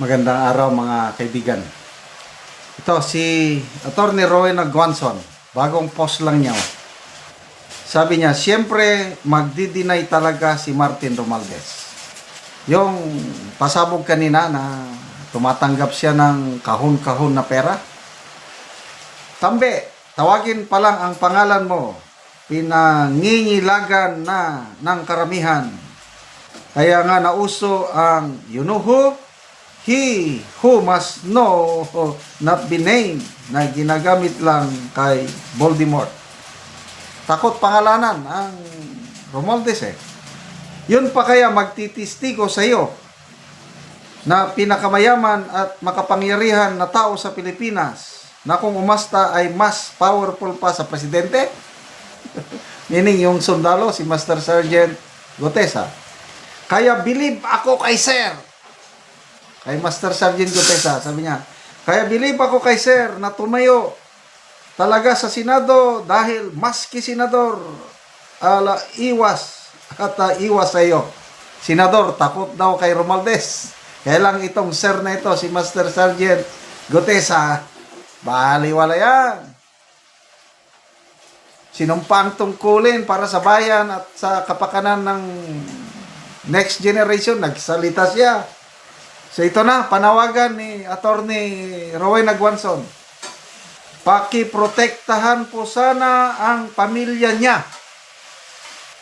Magandang araw mga kaibigan. Ito si Attorney Rowan Guanson. Bagong post lang niya. oh. Sabi niya, siyempre magdi-deny talaga si Martin Romualdez. Yung pasabog kanina na tumatanggap siya ng kahon-kahon na pera. Tambe, tawagin pa lang ang pangalan mo. Pinangingilagan na ng karamihan. Kaya nga nauso ang who? He who must know not be named na ginagamit lang kay Voldemort. Takot pangalanan ang Romualdez eh. Yun pa kaya magtitistigo sa iyo na pinakamayaman at makapangyarihan na tao sa Pilipinas na kung umasta ay mas powerful pa sa presidente? Meaning yung sundalo, si Master Sergeant Gotesa. Kaya believe ako kay Sir. Kay Master Sergeant Gotesa, sabi niya, kaya believe ako kay Sir na tumayo talaga sa Senado dahil maski Senador ala, iwas at ah, iwas sa iyo. Senador, takot daw kay Romualdez. Kaya lang itong sir na ito, si Master Sergeant Gotesa, baliwala yan. Sinumpang tungkulin para sa bayan at sa kapakanan ng next generation, nagsalita siya. So ito na, panawagan ni Attorney Rowena Guanson. Pakiprotektahan po sana ang pamilya niya.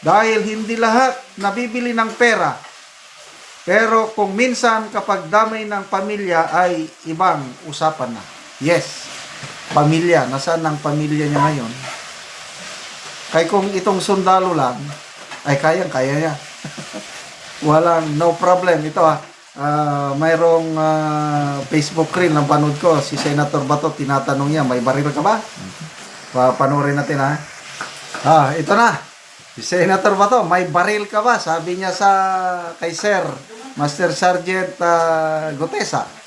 Dahil hindi lahat nabibili ng pera. Pero kung minsan kapag damay ng pamilya ay ibang usapan na. Yes, pamilya. Nasaan ang pamilya niya ngayon? Kaya kung itong sundalo lang, ay kayang-kaya niya. Walang no problem. Ito ah, ah, mayroong ah, Facebook reel na panood ko. Si Senator Bato, tinatanong niya, may baril ka ba? Papanoorin natin ha. Ah, ito na. Si Senator Bato, may baril ka ba? Sabi niya sa kay Sir, Master Sergeant ah, Gotesa.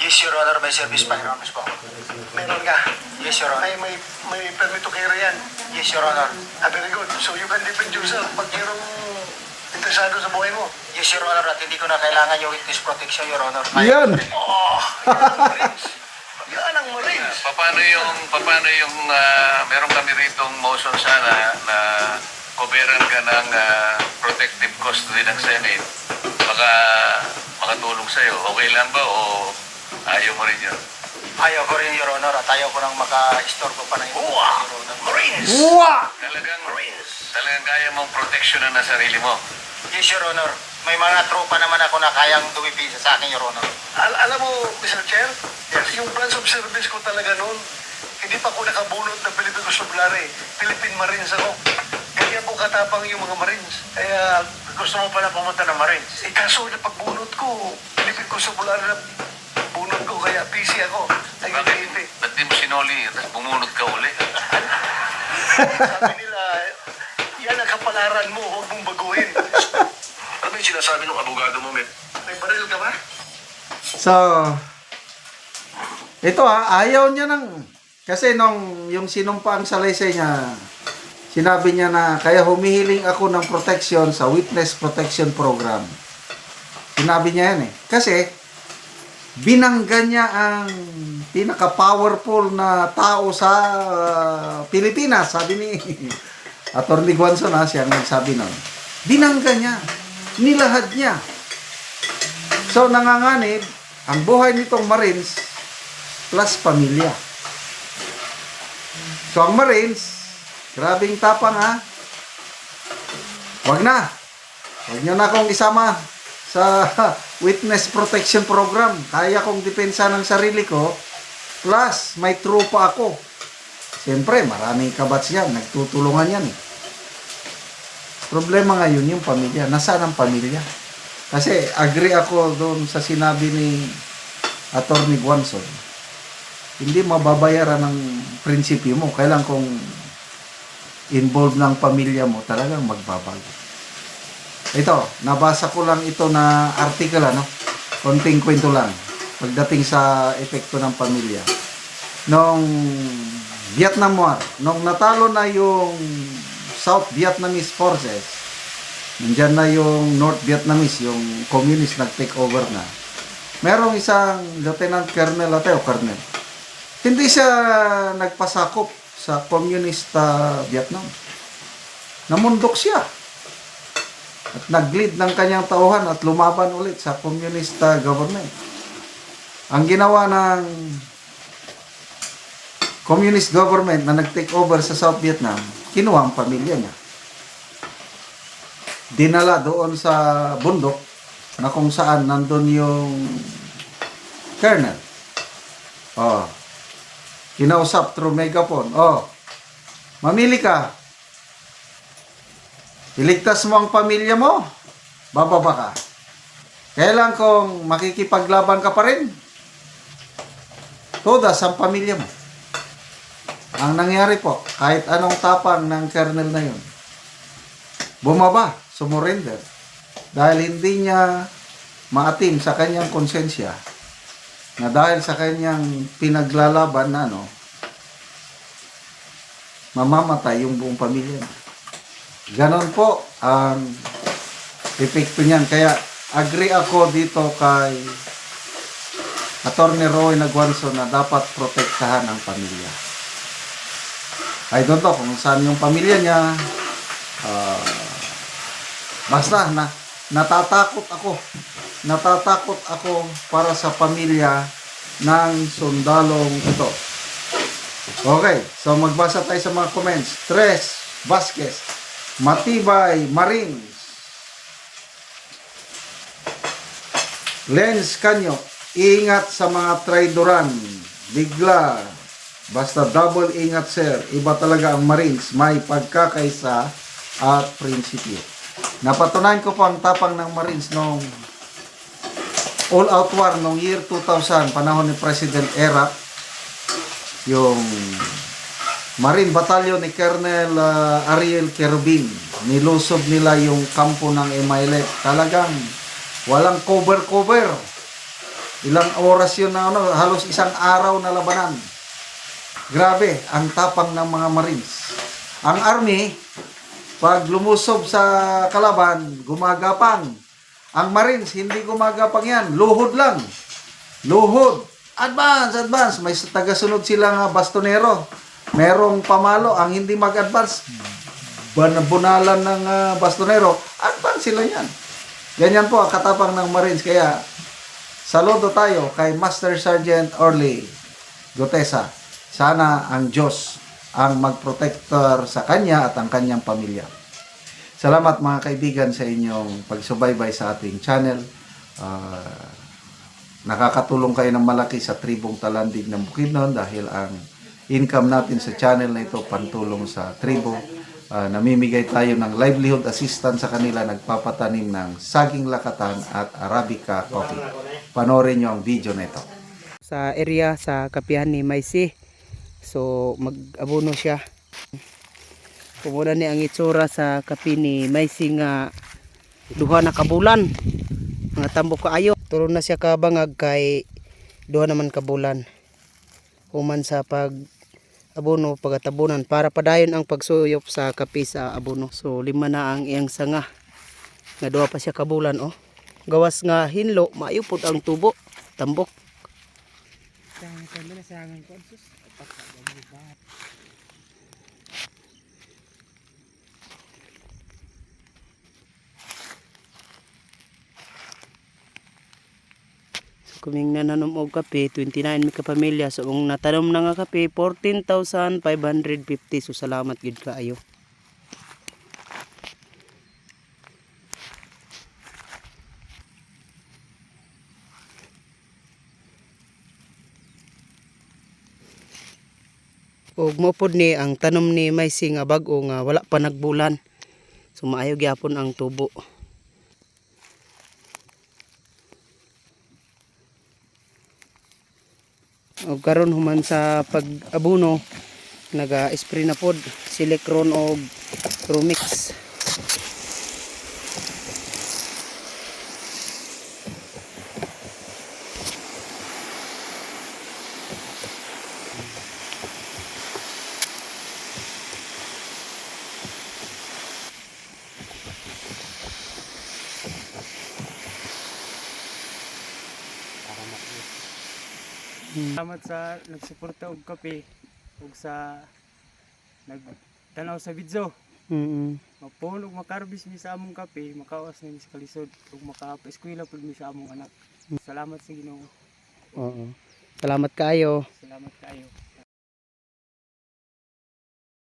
Yes, Your Honor, may service firearms po. Meron ka. Yes, Your Honor. May, may, may permit to carry yan. Yes, Your Honor. Ah, very good. So you can defend yourself pag mayroong interesado sa buhay mo. Yes, Your Honor, at hindi ko na kailangan yung witness protection, Your Honor. Yan. Oh, yan ang Marines. Yan ang Marines. Pa- Paano yung paano yung ah, meron kami ritong motion sana na coveran ka ng ah, protective custody ng Senate. Baka makatulong sa iyo. Okay lang ba o ayaw mo rin yun? Ayaw ko rin, Your Honor, at ayaw ko nang maka-istorbo pa ng Uwa! Your Honor. Marines! Wow! Talagang Marines! Talagang kaya mong proteksyonan na sarili mo. Yes, Your Honor. May mga tropa naman ako na kayang dumipisa sa akin, Your Honor. Al alam mo, Mr. Chair, yung branch of service ko talaga noon, hindi pa ako nakabunot ng Pilipino Sublare. Philippine Marines ako. Kaya po katapang yung mga Marines. Kaya Gusto mo pala pumunta ng Marines? Eh, kaso na pagbunot ko, Pilipin ko sa bulan na bunot ko, kaya PC ako. Ay, Bakit? hindi. Ba't di mo sinoli at bumunod ka uli? Sabi nila, kapalaran mo, huwag mong baguhin. ano yung sinasabi ng abogado mo, Met? May baril ka ba? So, ito ha, ayaw niya ng, kasi nung yung sinumpa ang salaysay niya, sinabi niya na, kaya humihiling ako ng protection sa Witness Protection Program. Sinabi niya yan eh. Kasi, binangga niya ang pinaka-powerful na tao sa uh, Pilipinas, sabi ni Attorney Guanzon ha, siya ang nagsabi nun. Binangga niya, nilahad niya. So, nanganganib, ang buhay nitong Marines plus pamilya. So, ang Marines, grabing tapang ha. Wag na. Wag nyo na akong isama sa Witness Protection Program. Kaya kong depensa ng sarili ko. Plus, may trupa ako. Siyempre, maraming kabats yan. Nagtutulungan yan eh. Problema ngayon yung pamilya. Nasaan ang pamilya? Kasi agree ako doon sa sinabi ni Attorney Guanson. Hindi mababayaran ng prinsipyo mo. Kailan kung involved ng pamilya mo, talagang magbabago. Ito, nabasa ko lang ito na article, ano? Konting kwento lang. Pagdating sa epekto ng pamilya. Nung Vietnam War, nung natalo na yung South Vietnamese forces, Nandyan na yung North Vietnamese, yung communist nag-take over na. Merong isang lieutenant colonel ate colonel. Hindi siya nagpasakop sa communist ah, Vietnam. Namundok siya. At nag-lead ng kanyang tauhan at lumaban ulit sa communist ah, government. Ang ginawa ng communist government na nag-take over sa South Vietnam, kinuha ang pamilya niya. Dinala doon sa bundok na kung saan nandun yung colonel. Oh. Kinausap through megaphone. Oh. Mamili ka. Iligtas mo ang pamilya mo. Bababa ka. Kailan kung makikipaglaban ka pa rin, todas ang pamilya mo. Ang nangyari po, kahit anong tapang ng kernel na yun, bumaba, sumurrender. Dahil hindi niya maatim sa kanyang konsensya na dahil sa kanyang pinaglalaban na ano, mamamatay yung buong pamilya niya. Ganon po ang epekto niyan. Kaya agree ako dito kay Attorney Roy Naguanso na dapat protektahan ang pamilya. I don't know kung saan yung pamilya niya. Ah, basta na natatakot ako. Natatakot ako para sa pamilya ng sundalong ito. Okay, so magbasa tayo sa mga comments. Tres Vasquez, Matibay Marines, Lens Canyo, ingat sa mga traidoran. Bigla, basta double ingat sir. Iba talaga ang Marines, may pagkakaisa at prinsipyo. Napatunayan ko po ang tapang ng Marines nung all-out war nung year 2000, panahon ni President Era, yung Marine Battalion ni Colonel uh, Ariel Kerubin. Nilusob nila yung kampo ng Emailek. Talagang walang cover-cover. Ilang oras yun na ano, halos isang araw na labanan. Grabe, ang tapang ng mga Marines. Ang Army, pag lumusob sa kalaban, gumagapang. Ang Marines, hindi gumagapang yan. Luhod lang. Luhod. Advance, advance. May tagasunod silang ah, bastonero. Merong pamalo. Ang hindi mag-advance, bunalan ng ah, bastonero. Advance sila yan. Ganyan po ang katapang ng Marines. Kaya, saludo tayo kay Master Sergeant Orly Gotesa. Sana ang Diyos ang magprotector sa kanya at ang kanyang pamilya. Salamat mga kaibigan sa inyong pagsubaybay sa ating channel. Ah, nakakatulong kayo ng malaki sa tribong talandig ng Bukidnon dahil ang income natin sa channel na ito pantulong sa tribo. Ah, namimigay tayo ng livelihood assistance sa kanila, nagpapatanim ng saging lakatan at arabica coffee. Panorin nyo ang video na ito. sa area sa kapihan ni Maisi. So mag-abono siya. Kumuda ni ang itsura sa kapi ni Maisi nga duha na kabulan. Nga tambok kaayo. Turo na siya kabangag kay duha naman kabulan. Human sa pag abono pagatabunan para padayon ang pagsuyop sa kapi sa abono. So lima na ang iyang sanga. Nga duha pa siya kabulan oh. Gawas nga hinlo, maayupod ang tubo, tambok. Kuming nananom og kape 29 mi ka pamilya so kung natanom na nga kape 14,550 so salamat gid kaayo og mo pod ni ang tanom ni Maisi nga bag-o nga wala pa nagbulan. So maayo gyapon ang tubo. O karon human sa pag-abuno naga-spray na pod silicron og Salamat sa nagsuporta og kape ug sa nagtanaw sa video. Mm. Mapon ug makarbis mi sa among kape, makawas na mi sa kalisod ug makapaeskwela pud mi sa among anak. Salamat sa Ginoo. Oo. Salamat kayo. Salamat kayo.